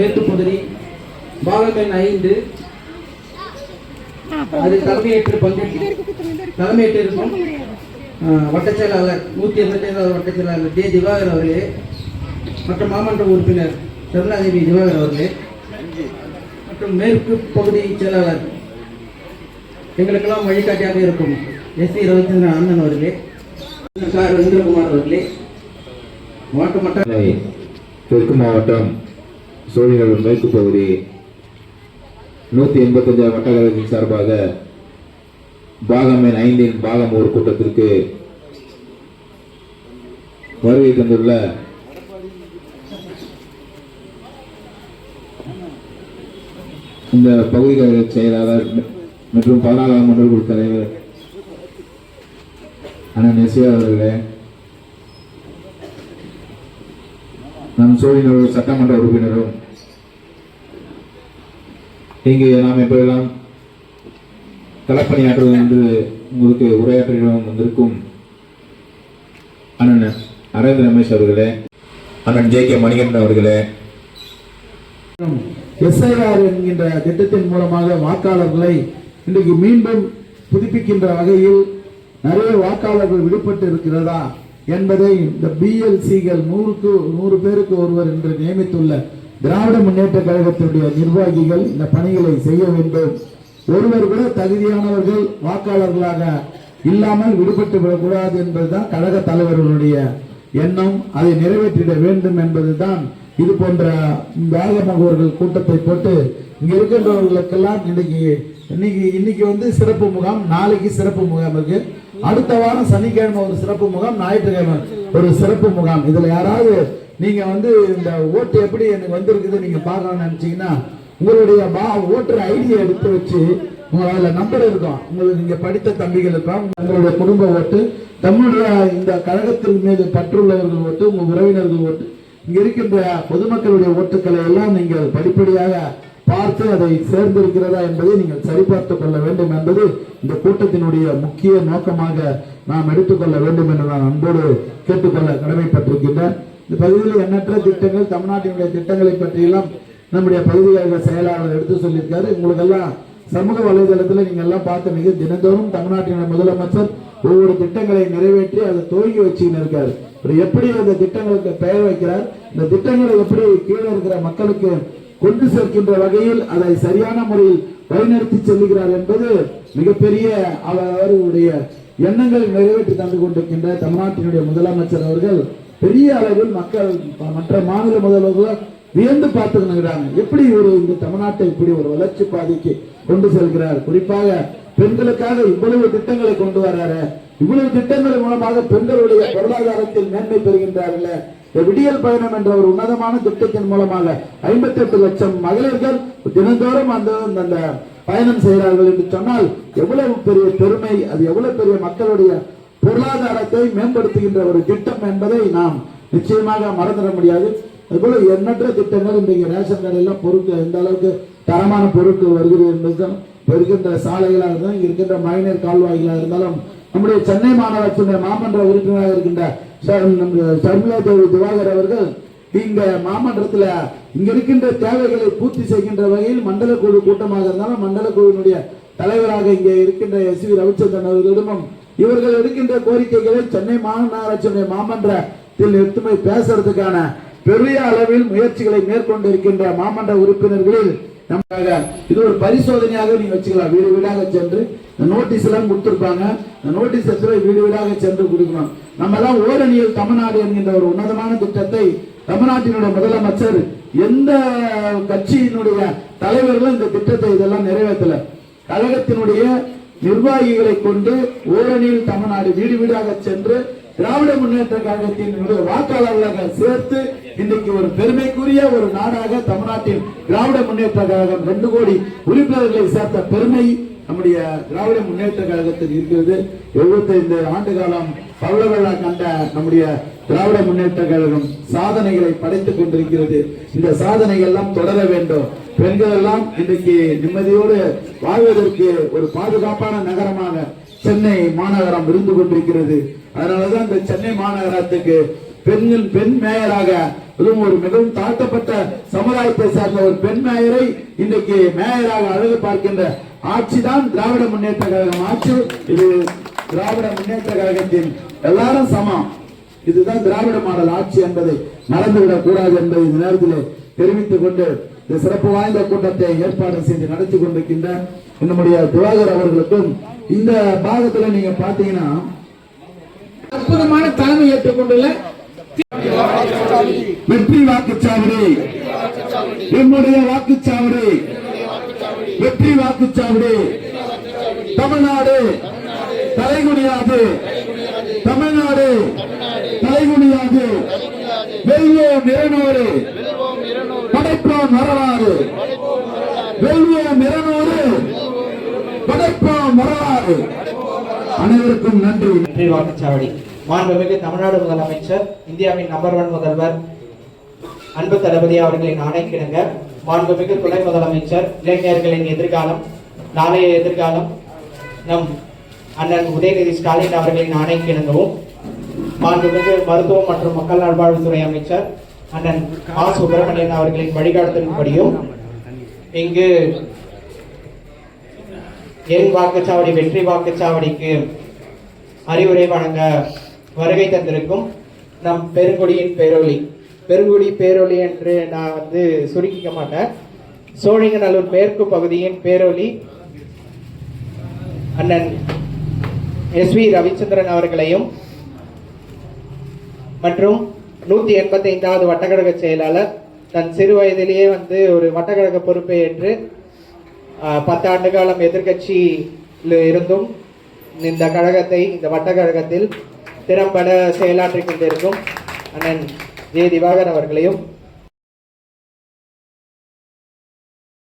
மேற்கு பகுதி பாலமென் ஐந்து. அது தலைமையேற்று பங்கேற்று தலைமையேற்று இருக்கும். ஆஹ், வட்டச் செயலாளர் நூற்றி எண்பத்தி ஐந்தாவது வட்டச் செயலாளர் ஜே திவாகர் அவர்களே மற்றும் மாமன்ற உறுப்பினர் கருணாதேவி திவாகர் அவர்களே மற்றும் மேற்கு பகுதி செயலாளர் எங்களுக்கெல்லாம் வழிகாட்டியாக இருக்கும் எஸ் சி ரவிச்சந்திரன் அண்ணன் அவர்களே சார் இந்திரகுமார் அவர்களே. மாவட்ட மட்ட தெற்கு மாவட்டம் சோழிநகர் மேற்கு பகுதி நூற்றி எண்பத்தஞ்சாவது வட்டக்கழகத்தின் சார்பாக பாகம் எண் ஐந்தின் பாகம் ஒரு கூட்டத்திற்கு வருகை தந்துள்ள இந்த பகுதி கழக செயலாளர் மற்றும் பதினாலாம் மன்ற குழு தலைவர் அண்ணன் எஸ்ஏ அவர்களே நம் சோழினூர் சட்டமன்ற உறுப்பினரும். இங்கு நாம் எப்பொழுதெல்லாம் களப்பணியாற்றுவது என்று உங்களுக்கு உரையாற்றிடம் வந்திருக்கும் அண்ணன் அரவிந்த் ரமேஷ் அவர்களே அண்ணன் ஜே கே மணிகண்டன் அவர்களே. எஸ்ஐஆர் என்கின்ற திட்டத்தின் மூலமாக வாக்காளர்களை இன்றைக்கு மீண்டும் புதுப்பிக்கின்ற வகையில் நிறைய வாக்காளர்கள் விடுபட்டு இருக்கிறதா? என்பதை இந்த பிஎல்சிகள் நூறுக்கு நூறு பேருக்கு ஒருவர் என்று நியமித்துள்ள திராவிட முன்னேற்ற கழகத்தினுடைய நிர்வாகிகள் இந்த பணிகளை செய்ய வேண்டும். ஒருவர் கூட தகுதியானவர்கள் வாக்காளர்களாக இல்லாமல் விடுபட்டு விடக்கூடாது என்பதுதான் கழக தலைவர்களுடைய எண்ணம். அதை நிறைவேற்றிட வேண்டும் என்பதுதான் இது போன்ற வேகமகோர்கள் கூட்டத்தை போட்டு இங்க இருக்கின்றவர்களுக்கெல்லாம் இன்னைக்கு இன்னைக்கு இன்னைக்கு வந்து சிறப்பு முகாம் நாளைக்கு சிறப்பு முகாம் இருக்கு. அடுத்த வாரம் சனிக்கிழமை ஒரு சிறப்பு முகாம் ஞாயிற்றுக்கிழமை ஒரு சிறப்பு முகாம். இதுல யாராவது நீங்க வந்து இந்த ஓட்டு எப்படி எனக்கு வந்திருக்குது நீங்க பார்க்கணும்னு நினைச்சீங்கன்னா உங்களுடைய பா ஓட்டர் ஐடியை எடுத்து வச்சு உங்க நம்பர் இருக்கும். உங்களுக்கு நீங்க படித்த தம்பிகள் இருப்பாங்க உங்களுடைய குடும்ப ஓட்டு தமிழுடைய இந்த கழகத்தின் மீது பற்றுள்ளவர்கள் ஓட்டு உங்க உறவினர்கள் ஓட்டு இங்க இருக்கின்ற பொதுமக்களுடைய ஓட்டுக்களை எல்லாம் நீங்கள் படிப்படியாக பார்த்து அதை சேர்ந்திருக்கிறதா என்பதை நீங்கள் சரிபார்த்துக் கொள்ள வேண்டும் என்பது இந்த கூட்டத்தினுடைய முக்கிய நோக்கமாக நாம் எடுத்துக்கொள்ள வேண்டும் என்று நான் அன்போடு கேட்டுக்கொள்ள கடமைப்பட்டிருக்கின்றேன். இந்த பகுதியில் எண்ணற்ற திட்டங்கள் தமிழ்நாட்டினுடைய திட்டங்களை பற்றியெல்லாம் நம்முடைய பகுதியாக செயலாளர் எடுத்து சொல்லியிருக்காரு. உங்களுக்கெல்லாம் சமூக வலைதளத்தில் நீங்க எல்லாம் பார்த்த மிக தினந்தோறும் தமிழ்நாட்டினுடைய முதலமைச்சர் ஒவ்வொரு திட்டங்களை நிறைவேற்றி அதை துவங்கி வச்சுன்னு இருக்காரு. எப்படி அந்த திட்டங்களுக்கு பெயர் வைக்கிறார்? இந்த திட்டங்களை எப்படி கீழே இருக்கிற மக்களுக்கு கொண்டு சேர்க்கின்ற வகையில் அதை சரியான முறையில் வழிநடத்தி செல்லுகிறார் என்பது மிகப்பெரிய அவருடைய எண்ணங்களை நிறைவேற்றி தந்து கொண்டிருக்கின்ற தமிழ்நாட்டினுடைய முதலமைச்சர் அவர்கள் பெரிய அளவில் மக்கள் மற்ற மாநில முதல்வர்கள் வியந்து பார்த்துக்கிறாங்க எப்படி ஒரு இந்த தமிழ்நாட்டை இப்படி ஒரு வளர்ச்சி பாதைக்கு கொண்டு செல்கிறார்? குறிப்பாக பெண்களுக்காக இவ்வளவு திட்டங்களை கொண்டு வர்றாரு இவ்வளவு திட்டங்கள் மூலமாக பெண்களுடைய பொருளாதாரத்தில் மேன்மை பெறுகின்றார்கள். விடியல் பயணம் என்ற ஒரு உன்னதமான திட்டத்தின் மூலமாக ஐம்பத்தி எட்டு லட்சம் மகளிர்கள் தினந்தோறும் அந்த அந்த பயணம் செய்கிறார்கள் என்று சொன்னால் எவ்வளவு பெரிய பெருமை அது எவ்வளவு பெரிய மக்களுடைய பொருளாதாரத்தை மேம்படுத்துகின்ற ஒரு திட்டம் என்பதை நாம் நிச்சயமாக மறந்துட முடியாது. அதுபோல எண்ணற்ற திட்டங்கள் இன்றைக்கு ரேஷன் கடையெல்லாம் பொருட்கள் எந்த அளவுக்கு தரமான பொருட்கள் வருகிறது என்பதுதான் இருக்கின்ற சாலைகளாக இருந்தாலும் இருக்கின்ற மழைநீர் கால்வாய்களாக இருந்தாலும் நம்முடைய சென்னை மாநகராட்சியினுடைய மாமன்ற உறுப்பினராக இருக்கின்ற சர்மிளா தேவி திவாகர் அவர்கள் இங்க மாமன்றத்தில் இங்க இருக்கின்ற தேவைகளை பூர்த்தி செய்கின்ற வகையில் மண்டல குழு கூட்டமாக இருந்தாலும் மண்டல குழுவினுடைய தலைவராக இங்கே இருக்கின்ற எஸ் வி ரவிச்சந்திரன் அவர்களிடமும் இவர்கள் எடுக்கின்ற கோரிக்கைகளை சென்னை மாநகராட்சியுடைய மாமன்றத்தில் எடுத்துமை பேசுறதுக்கான பெரிய அளவில் முயற்சிகளை மேற்கொண்டிருக்கின்ற மாமன்ற உறுப்பினர்களில் நமக்காக இது ஒரு பரிசோதனையாக நீங்க வச்சுக்கலாம். வீடு வீடாக சென்று இந்த நோட்டீஸ் எல்லாம் கொடுத்துருப்பாங்க. இந்த நோட்டீஸ் எடுத்து வீடு வீடாக சென்று கொடுக்கணும். நம்ம எல்லாம் ஓரணியில் தமிழ்நாடு என்கின்ற ஒரு உன்னதமான திட்டத்தை தமிழ்நாட்டினுடைய முதலமைச்சர் எந்த கட்சியினுடைய தலைவர்களும் இந்த திட்டத்தை இதெல்லாம் நிறைவேற்றல. கழகத்தினுடைய நிர்வாகிகளை கொண்டு ஓரணியில் தமிழ்நாடு வீடு வீடாக சென்று திராவிட முன்னேற்ற கழகத்தின் வாக்காளர்களாக சேர்த்து இன்னைக்கு ஒரு பெருமைக்குரிய ஒரு நாடாக தமிழ்நாட்டின் திராவிட முன்னேற்ற கழகம் ரெண்டு கோடி உறுப்பினர்களை சேர்த்த பெருமை நம்முடைய திராவிட முன்னேற்ற கழகத்தில் இருக்கிறது. 75 ஆண்டு காலம் பல்லவர்களா கண்ட நம்முடைய திராவிட முன்னேற்ற கழகம் சாதனைகளை படைத்துக் கொண்டிருக்கிறது. இந்த சாதனைகள் எல்லாம் தொடர வேண்டும். பெண்கள் எல்லாம் இன்றைக்கு நிம்மதியோடு வாழ்வதற்கு ஒரு பாதுகாப்பான நகரமாக சென்னை மாநகரம் இருந்து கொண்டிருக்கிறது. அதனாலதான் இந்த சென்னை மாநகரத்துக்கு பெண்கள் பெண் மேயராக அதுவும் ஒரு மிகவும் தாழ்த்தப்பட்ட சமுதாயத்தை சார்ந்த ஒரு பெண் மேயரை இன்றைக்கு மேயராக அழகு பார்க்கின்ற ஆட்சிதான் திராவிட முன்னேற்ற கழகம் ஆட்சி. இது திராவிட முன்னேற்ற கழகத்தின் எல்லாரும் சமம். இதுதான் திராவிட மாடல் ஆட்சி என்பதை மறந்துவிடக் கூடாது என்பதை இந்த நேரத்தில் தெரிவித்துக் கொண்டு இந்த சிறப்பு வாய்ந்த கூட்டத்தை ஏற்பாடு செய்து நடத்தி கொண்டிருக்கின்ற நம்முடைய துவாகர் அவர்களுக்கும் இந்த பாகத்துல நீங்க பாத்தீங்கன்னா அற்புதமான தலைமை ஏற்றுக்கொண்டுள்ள வெற்றி வாக்குச்சாவடி. என்னுடைய வாக்குச்சாவடி. வெற்றி வாக்குச்சாவடி. தமிழ்நாடு தலைகுனியாது. தமிழ்நாடு தலைகுனியாது. வெல்வோம் இருநூறு படைப்போம் வரலாறு. வெல்வோம் இருநூறு படைப்போம் வரலாறு. அனைவருக்கும் நன்றி. நன்றி வாக்குச்சாவடி. மாண்புமிகு தமிழ்நாடு முதலமைச்சர் இந்தியாவின் நம்பர் ஒன் முதல்வர் அன்பு தளபதி அவர்களின் ஆணைக்கிணங்க மாண்புமிகு துணை முதலமைச்சர் இளைஞர்களின் எதிர்காலம் நாளைய எதிர்காலம் நம் அண்ணன் உதயநிதி ஸ்டாலின் அவர்களின் ஆணைக்கிணங்கவும் மாண்புமிகு மருத்துவம் மற்றும் மக்கள் நல்வாழ்வுத்துறை அமைச்சர் அண்ணன் ஆ சுப்பிரமணியன் அவர்களின் வழிகாட்டுதலின்படியும் இங்கு என் வாக்குச்சாவடி வெற்றி வாக்குச்சாவடிக்கு அறிவுரை வழங்க வருகை தந்திருக்கும் நம் பெருங்குடியின் பேரொழி பெருங்குடி பேரொழி என்று நான் வந்து சுருக்கிக்க மாட்டேன். சோழிங்கநல்லூர் மேற்கு பகுதியின் பேரொழி அண்ணன் எஸ் வி ரவிச்சந்திரன் அவர்களையும் மற்றும் நூத்தி எண்பத்தி ஐந்தாவது வட்டக்கழக செயலாளர் தன் சிறு வயதிலேயே வந்து ஒரு வட்டக்கழக பொறுப்பை ஏற்று பத்தாண்டு காலம் எதிர்க்கட்சியில் இருந்தும் இந்த கழகத்தை இந்த வட்டக்கழகத்தில் திறம்பட செயலாற்றிக் கொண்டிருக்கும் அண்ணன் ஜே திவாகர் அவர்களையும்